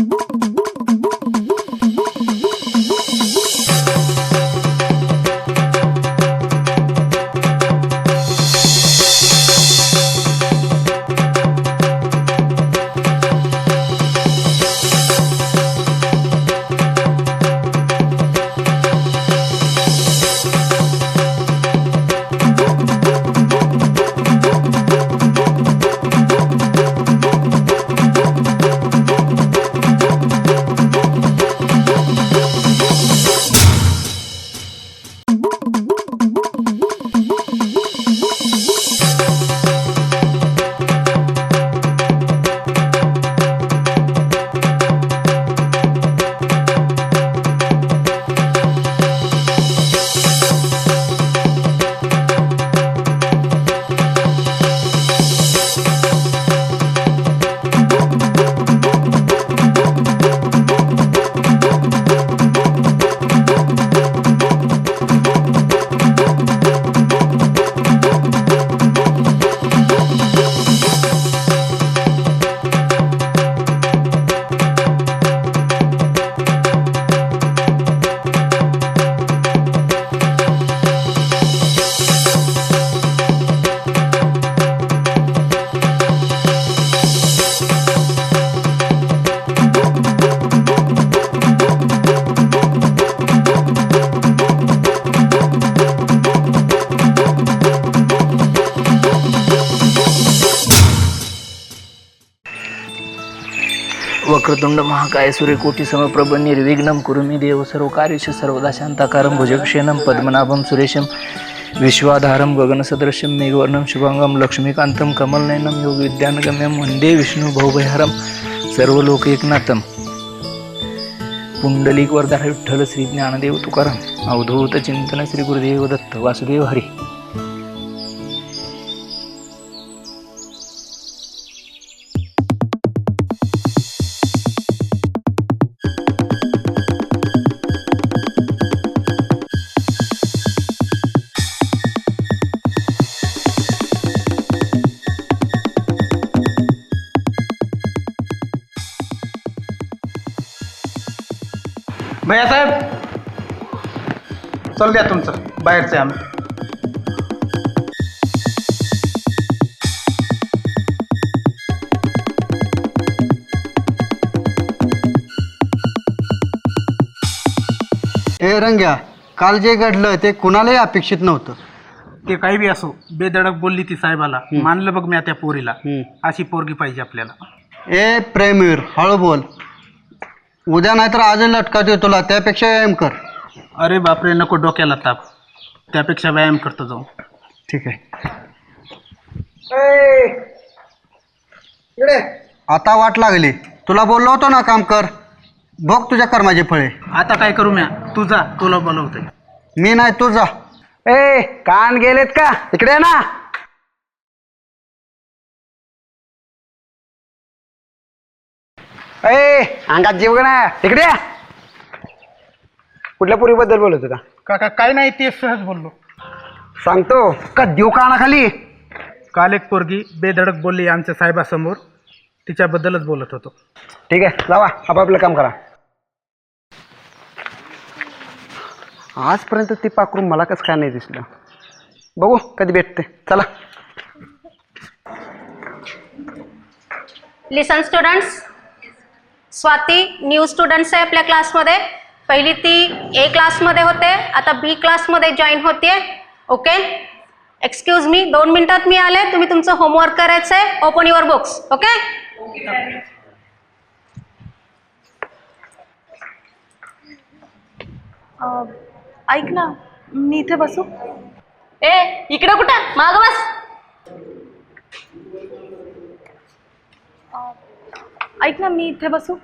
Música Vakratunda महाकाय सूर्यकोटी समप्रभ निर्विघ्नं कुरु मे देव सर्व कार्येषु सर्वदा शांताकारं भुजगशयनं पद्मनाभं सुरेशं विश्वाधारं गगनसदृशं मेघवर्णं शुभांगं लक्ष्मीकान्तं कमलनयनं योगविद्यानगम्यं वन्दे विष्णु भवभयहरं एकनाथम पुंडलिक वरदार विठ्ठल श्री ज्ञानदेव तुकाराम। अवधूत चिंतन श्री गुरुदेव दत्त वासुदेव हरी। भैया साहेब. चल द्या तुमचं. बाहेरचे आम्ही. ए रंग्या काल जे घडलं ते कुणालाही अपेक्षित नव्हतं. ते काही बी असो बेधडक बोलली ती साहेबाला मानलं बघ मी त्या पोरीला. अशी पोरगी पाहिजे आपल्याला. ए प्रेमीर हळू बोल. उद्या नाहीतर आज लटकात तुला त्यापेक्षा व्यायाम कर. अरे बापरे नको डोक्याला ताप. त्यापेक्षा व्यायाम करतो जाऊन ठीक आहे. आता वाट लागली. तुला बोललो होतो ना काम कर. बघ तुझ्या कर्माचे फळे. आता काय करू म्या? तू जा तुला बोलवतोय मी नाही तू जा. ए कान गेलेत का? इकडे ना. ए अंगात जीव का ना इकडे या. कुठल्या पुरीबद्दल बोलत होता? काका काय नाही ते सहज बोललो. सांगतो. का देऊ काना खाली काल एक पोरगी बेधडक बोलली आमच्या साहेबासमोर. तिच्याबद्दलच बोलत होतो. ठीक आहे जावा आपापलं काम करा. आजपर्यंत ती पाखरू मला कसं काय नाही दिसलं. बघू कधी भेटते. चला. Listen students Swati new students आहे आपल्या क्लासमध्ये पहिली ती ए क्लासमध्ये होते. आता बी क्लासमध्ये जॉईन होते ओके एक्सक्यूज मी दोन मिनिटात मी आले. तुम्ही तुमचं होमवर्क करायचं आहे ओपन युअर बुक्स ओके ऐक ना मी इथे बसू? ए इकडं कुठं? माग बस. ऐक ना मी इथे बसू?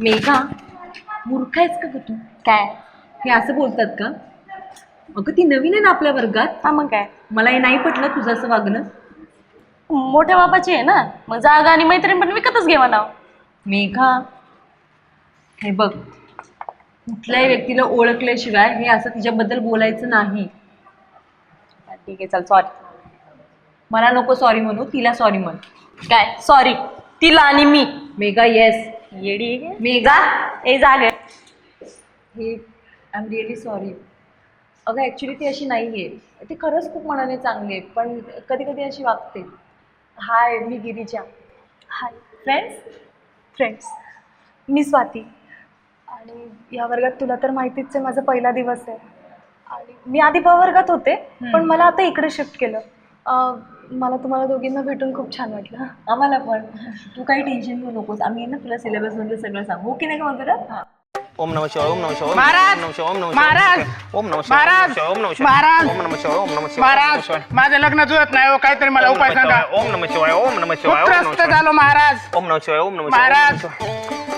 मेघा मूर्ख आहेस का ग तू? काय? हे असं बोलतात का? अगं ती नवीन आहे ना आपल्या वर्गात. हा मग काय? मला हे नाही पटलं तुझं असं वागणं. मोठ्या बाबाची आहे ना? मग जागा आणि मैत्रीण पण विकतच घेवा नाव मेघा हे बघ. कुठल्याही व्यक्तीला ओळखल्याशिवाय हे असं तिच्याबद्दल बोलायचं नाही. ठीक आहे चल सॉरी मला नको सॉरी म्हणू तिला सॉरी म्हण. काय? सॉरी तिला आणि मी. मेगा येस येडी आहे का? मेगा ए जागे हे आय एम रिअली सॉरी अगं ॲक्च्युली ती अशी नाही आहे ती खरंच खूप मनाने चांगली आहे पण कधी कधी अशी वागते. हाय मी गिरीजा. हाय फ्रेंड्स फ्रेंड्स मी स्वाती. आणि या वर्गात तुला तर माहितीच आहे माझा पहिला दिवस आहे आणि मी आधी वर्गात होते पण मला आता इकडे शिफ्ट केलं अं, मला तुम्हाला दोघींना भेटून खूप छान वाटलं आम्हाला पण तू काही टेन्शन घेऊ नकोस आम्ही ना तुला सिलेबसमध्ये सगळं सांगू की नाही का वगैरे ओम नमः शिवाय ओम नमः शिवाय महाराज! ओम नमः शिवाय ओम नमः महाराज! ओम नमः शिवाय महाराज! ओम नमः शिवाय महाराज! ओम नमः शिवाय ओम नमः शिवाय महाराज माझं लग्न जुळत नाही हो काहीतरी मला ओम उपाय नमः सांगा शिवाय, ओम नमः शिवाय ओम नमः शिवाय त्रस्त झालो महाराज ओम नमः शिवाय ओम नमः शिवाय महाराज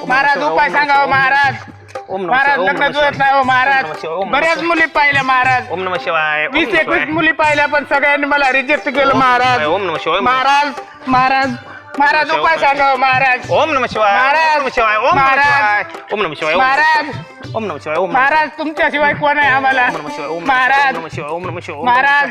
महाराज उपाय सांगा हो महाराज ओम नमः महाराज लग्न नमः जुळत नाही हो नमः महाराज नमः बऱ्याच. मुली पाहिल्या महाराज ओम नमः शिवाय ओम वीस नमः एकवीस शिवाय. मुली पाहिल्या पण सगळ्यांनी मला रिजेक्ट केलं महाराज ओम नमः शिवाय महाराज महाराज महाराज नमः उपाय. सांगा हो महाराज ओम नमः शिवाय महाराज! ओम नमः शिवाय ओम नमः महाराज! ओम नमः शिवाय ओम- महाराज ओम नमः शिवाय ओम नमः महाराज तुमच्याशिवाय कोण आहे आम्हाला ओम नमः शिवाय ओम महाराज नमः शिवाय ओम नमः शिवाय ओम नमः महाराज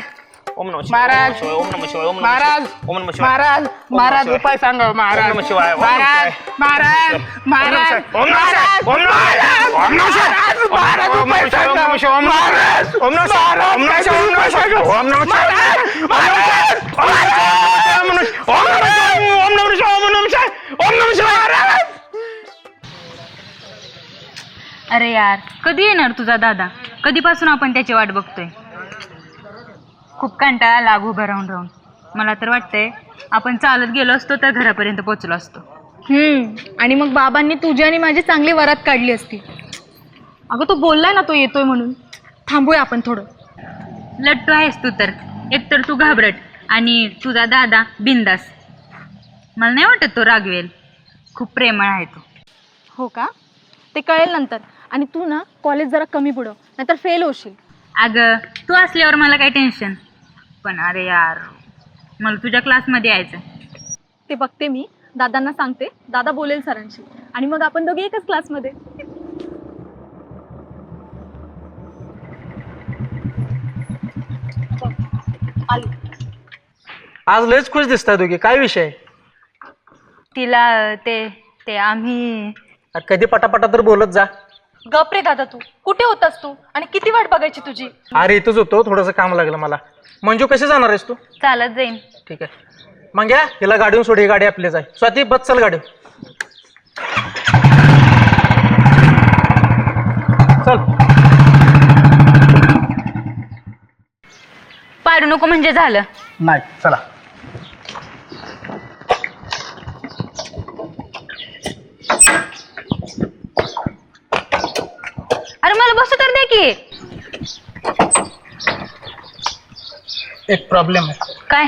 शिवाय ओम नमः शिवाय महाराज! ओम नमः शिवाय ओम नमः महाराज शिवाय ओम नमः शिवाय महाराज ओम नमः महाराज शिवाय. उपाय सांगा हो, महाराज ओम नमः शिवाय, ओम महाराज शिवाय. महाराज महाराज ओम नमः शिवाय ओम नमः शिवाय ओम नमः शिवाय महाराज ओम नमः उपाय शिवाय ओम सांगा नमः शिवाय ओम नमः शिवाय ओम नमः शिवाय ओम नमः शिवाय ओम नमः शिवाय ओम नमः शिवाय ओम नमः शिवाय ओम नमः शिवाय ओम नमः शिवाय अरे यार कधी येणार तुझा दादा कधीपासून आपण त्याची वाट बघतोय खूप कंटाळा लाग उभं राहून राहून. मला तर वाटतंय आपण चालत गेलो असतो तर घरापर्यंत पोहोचलो असतो. हम्म. आणि मग बाबांनी तुझी आणि माझी चांगली वरात काढली असती. अगं तो बोललाय ना तो येतोय म्हणून. थांबूया आपण थोडं. लट्टू आहेस तू तर. एकतर तू घाबरट आणि तुझा दादा बिंदास मला नाही वाटत तो रागवेल. खूप प्रेमळ आहे तो. हो का? ते कळेल नंतर. आणि तू ना कॉलेज जरा कमी पुढं नाहीतर फेल होशील. अगं तू असल्यावर मला काही टेन्शन पण अरे यार मला तुझ्या क्लासमध्ये यायचं ते बघते मी. दादांना सांगते. दादा बोलेल सरांशी. आणि मग आपण दोघे एकच क्लासमध्ये आज लयच खुश दिसताय दोघे. काय विषय? तिला ते ते आम्ही कधी पटापटा तर बोलत जा. गप रे दादा तू. कुठे होतास तू? आणि किती वाट बघायची तुझी? अरे इथंच होतो. थोडंसं काम लागलं मला. मंजू कसे जाणार आहेस तू? चालत जाईन. ठीक आहे. मग या हिला गाडीहून सोड ही गाडी आपलीच आहे. स्वाती बस चल गाडी चल. पाडू नको म्हणजे झालं. नाही चला अरे मला बसू तर दे की एक प्रॉब्लेम आहे. काय?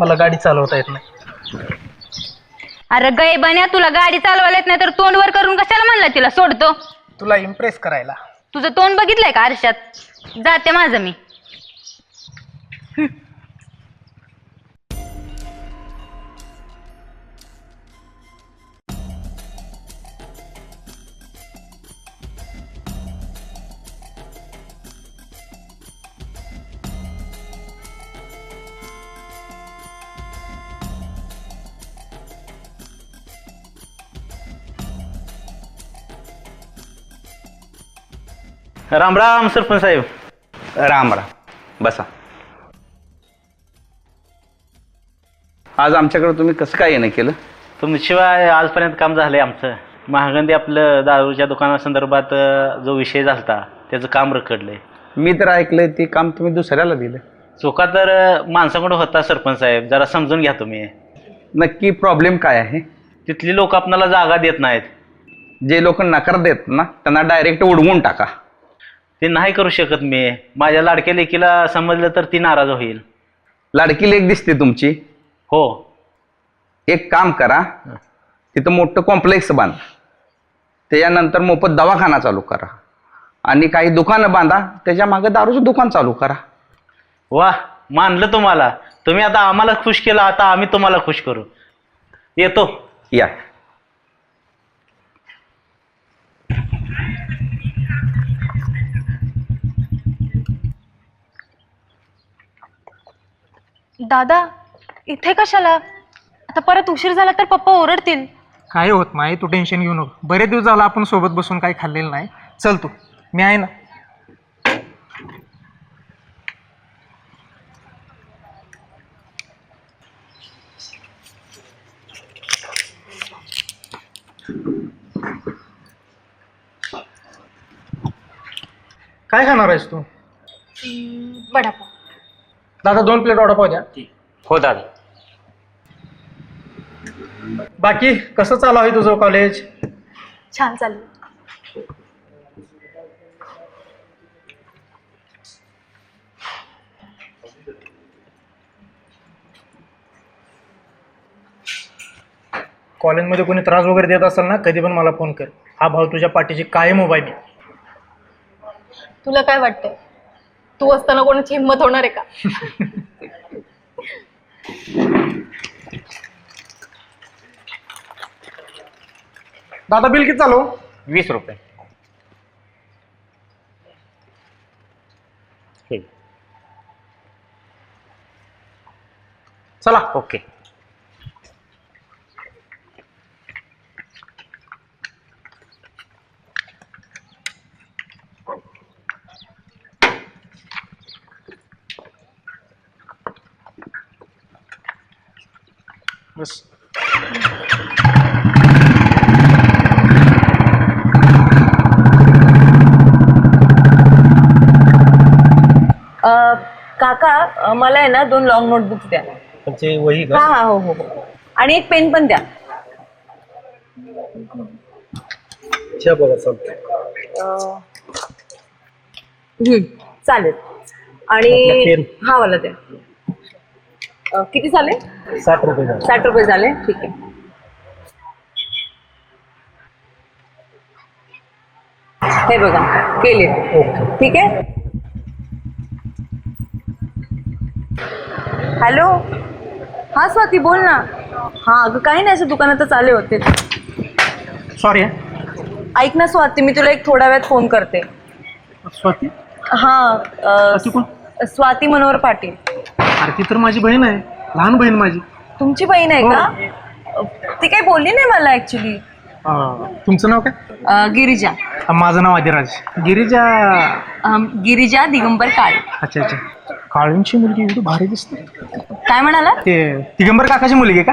मला गाडी चालवता येत नाही. अरे गय बन्या तुला गाडी चालवायला येत नाही तर तोंड वर करून कशाला म्हणलं तिला? सोडतो. तुला इम्प्रेस करायला. तुझं तोंड बघितलंय का आरशात? जाते माझं मी. राम राम सरपंच साहेब. राम राम. बसा. आज आमच्याकडे तुम्ही कसं काय येणं केलं? तुमशिवाय आजपर्यंत काम झालंय आमचं. महागंदी आपलं दारूच्या दुकानासंदर्भात अं, जो विषय झालता त्याचं काम रखडलंय. मी तर ऐकलंय ते काम तुम्ही दुसऱ्याला दिलं. चुका तर अं, माणसाकडून होता सरपंच साहेब. जरा समजून घ्या तुम्ही. नक्की प्रॉब्लेम काय आहे? तिथली लोक आपणाला जागा देत नाहीत. जे लोक नकार देत ना त्यांना डायरेक्ट उडवून टाका. ते नाही करू शकत मी. माझ्या लाडक्या लेकीला समजलं तर ती नाराज होईल. लाडकी लेख दिसते तुमची. हो. एक काम करा. तिथं मोठं कॉम्प्लेक्स बांधा. त्याच्यानंतर मोफत दवाखाना चालू करा. आणि काही दुकानं बांधा. त्याच्यामागे दारूचं दुकान चालू करा. वा मानलं तुम्हाला. तुम्ही आता आम्हाला खुश केलं आता आम्ही तुम्हाला खुश करू. येतो. या. दादा इथे कशाला? आता परत उशीर झाला तर पप्पा ओरडतील. काय होत नाही तू टेन्शन घेऊ नको. बरेच दिवस झाला आपण सोबत बसून काही खाल्लेलं नाही. चल तू. मी आहे ना. काय खाणार आहेस तू? वडापाव. दादा दोन प्लेट वडापाव द्या हो दादा. बाकी कसं चालू आहे तुझं कॉलेज छान चालेल कॉलेजमध्ये कोणी त्रास वगैरे देत असेल ना कधी पण मला फोन कर. हा भाऊ तुझ्या पाठीची कायम उभा आहे. तुला काय वाटतंय? तू असताना कोणाची हिंमत होणार आहे का? दादा बिल किती चालू वीस रुपये. ठीक. चला. ओके. बस. अ, काका मला आहे ना दोन लॉंग नोटबुक्स द्या. तुमची वही हा हा हो हो हो. आणि एक पेन पण द्या. का बघा चालतं अ, हम्म, चालेल. आणि पेन. हा वाला द्या. अ, किती झाले? साठ रुपये झाले. साठ रुपये झाले. ठीक आहे. हे बघा केले. ठीक आहे? हॅलो? हा स्वाती बोल ना. हा अगं काही नाही असं दुकानातच आले होते. सॉरी ऐक ना स्वाती मी तुला एक थोड्या वेळात फोन करते. स्वाती? हा अ, स्वाती कोण? स्वाती मनोहर पाटील. अरे ती तर माझी बहीण आहे. लहान बहीण माझी. तुमची बहीण आहे का? अ, ती काही बोलली नाही मला ऍक्च्युली अं, तुमचं नाव काय? गिरिजा. अं, माझं नाव आदिराज. गिरिजा. गिरिजा दिगंबर काळे. अच्छा अच्छा. काळूंची मुलगी एवढी भारी दिसते. काय म्हणाला? ते दिगंबर काकाची मुलगी आहे का?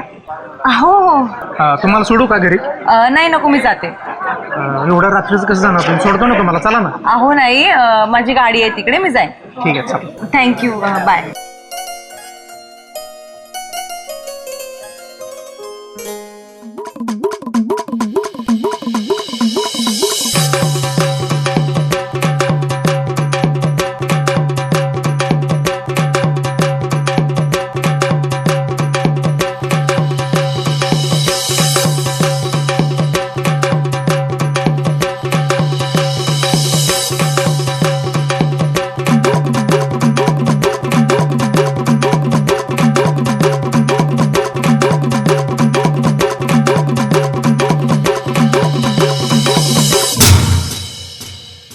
हो हो. अं, तुम्हाला सोडू का घरी? अ, नाही नको मी जाते. अं, एवढं रात्रीचं कसं जाणार? तुम्ही सोडतो ना तुम्हाला. चला ना. अहो नाही. अ, माझी गाडी आहे तिकडे मी जाईन. ठीक आहे चला. Thank you bye